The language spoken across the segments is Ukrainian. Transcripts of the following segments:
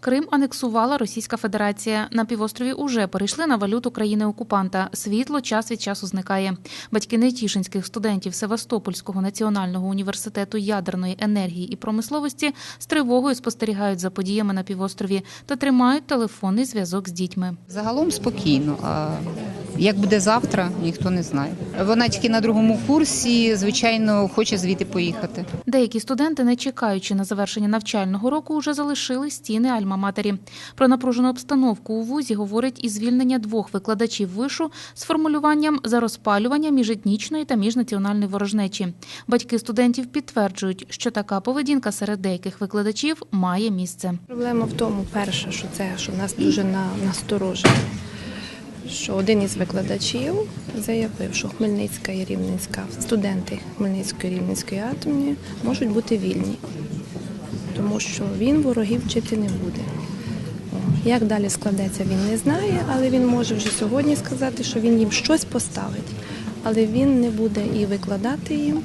Крим анексувала Російська Федерація. На півострові уже перейшли на валюту країни-окупанта. Світло час від часу зникає. Батьки нетішинських студентів Севастопольського національного університету ядерної енергії і промисловості з тривогою спостерігають за подіями на півострові та тримають телефонний зв'язок з дітьми. Загалом спокійно. Як буде завтра, ніхто не знає. Вона тільки на другому курсі, звичайно, хоче звідти поїхати. Деякі студенти, не чекаючи на завершення навчального року, вже залишили стіни Альма-Матері. Про напружену обстановку у вузі говорить і звільнення двох викладачів вишу з формулюванням за розпалювання міжетнічної та міжнаціональної ворожнечі. Батьки студентів підтверджують, що така поведінка серед деяких викладачів має місце. Проблема в тому, перше, що це що нас дуже на, насторожує. Що один із викладачів заявив, що Хмельницька і Рівненська студенти Хмельницької і Рівненської атомні можуть бути вільні, тому що він ворогів вчити не буде. Як далі складеться, він не знає, але він може вже сьогодні сказати, що він їм щось поставить. Але він не буде і викладати їм.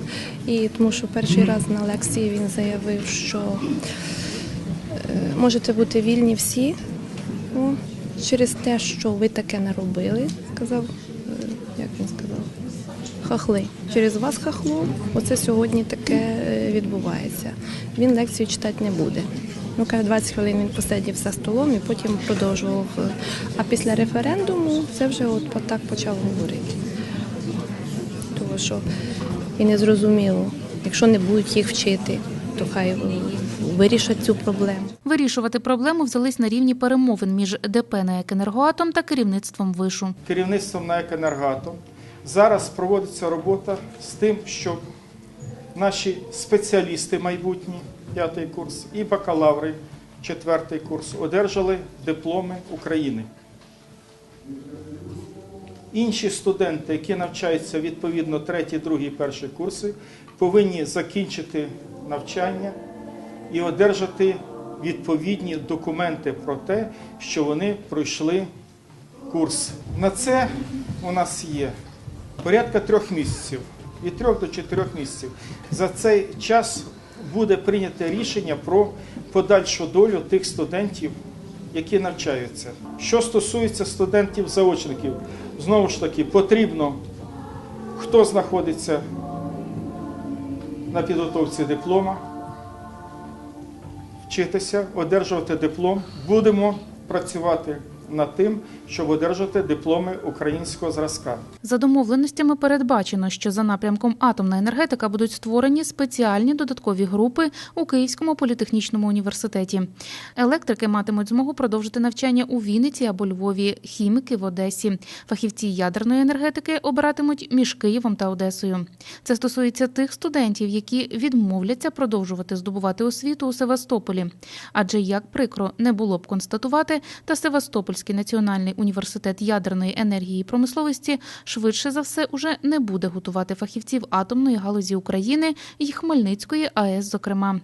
І тому що перший раз на лекції він заявив, що е, можете бути вільні всі через те, що ви таке наробили, сказав, е, як він сказав, хахли. Через вас хахло, оце сьогодні таке е, відбувається. Він лекцію читати не буде. Ну, каже, 20 хвилин він посидів за столом і потім продовжував. А після референдуму це вже от так почав говорити. Тому що і не зрозуміло, якщо не будуть їх вчити, то хай е, вирішать цю проблему. Вирішувати проблему взялись на рівні перемовин між ДП «НАЕК Енергоатом та керівництвом вишу. керівництвом НАЕК «Енергоатом». Зараз проводиться робота з тим, щоб наші спеціалісти майбутні, п'ятий курс, і бакалаври, четвертий курс, одержали дипломи України. Інші студенти, які навчаються відповідно третій, другий, перший курси, повинні закінчити навчання і одержати відповідні документи про те, що вони пройшли курс. На це у нас є порядка трьох місяців, від трьох до чотирьох місяців. За цей час буде прийнято рішення про подальшу долю тих студентів, які навчаються. Що стосується студентів-заочників, знову ж таки, потрібно, хто знаходиться на підготовці диплома, вчитися, одержувати диплом. Будемо працювати над тим, щоб одержати дипломи українського зразка. За домовленостями передбачено, що за напрямком атомна енергетика будуть створені спеціальні додаткові групи у Київському політехнічному університеті. Електрики матимуть змогу продовжити навчання у Вінниці або Львові, хіміки в Одесі. Фахівці ядерної енергетики обиратимуть між Києвом та Одесою. Це стосується тих студентів, які відмовляться продовжувати здобувати освіту у Севастополі. Адже як прикро не було б констатувати, та Севастопольський національний університет ядерної енергії і промисловості швидше за все уже не буде готувати фахівців атомної галузі України і Хмельницької АЕС, зокрема.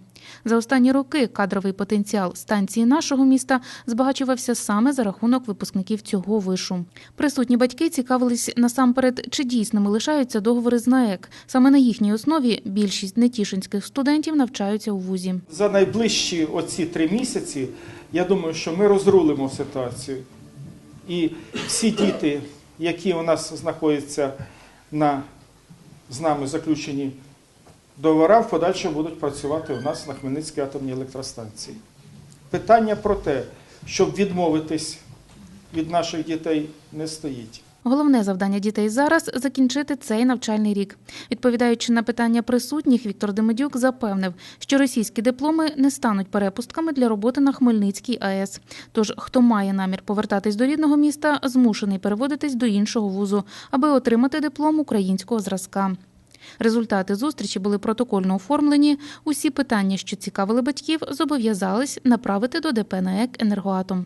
За останні роки кадровий потенціал станції нашого міста збагачувався саме за рахунок випускників цього вишу. Присутні батьки цікавились насамперед, чи дійсними лишаються договори з НАЕК. Саме на їхній основі більшість нетішинських студентів навчаються у вузі. За найближчі оці три місяці, я думаю, що ми розрулимо ситуацію. І всі діти, які у нас знаходяться на з нами заключені договори, в подальшому будуть працювати у нас на Хмельницькій атомній електростанції. Питання про те, щоб відмовитись від наших дітей, не стоїть. Головне завдання дітей зараз закінчити цей навчальний рік. Відповідаючи на питання присутніх, Віктор Демидюк запевнив, що російські дипломи не стануть перепустками для роботи на Хмельницькій АЕС. Тож, хто має намір повертатись до рідного міста, змушений переводитись до іншого вузу, аби отримати диплом українського зразка. Результати зустрічі були протокольно оформлені. Усі питання, що цікавили батьків, зобов'язались направити до ДП «НАЕК Енергоатом.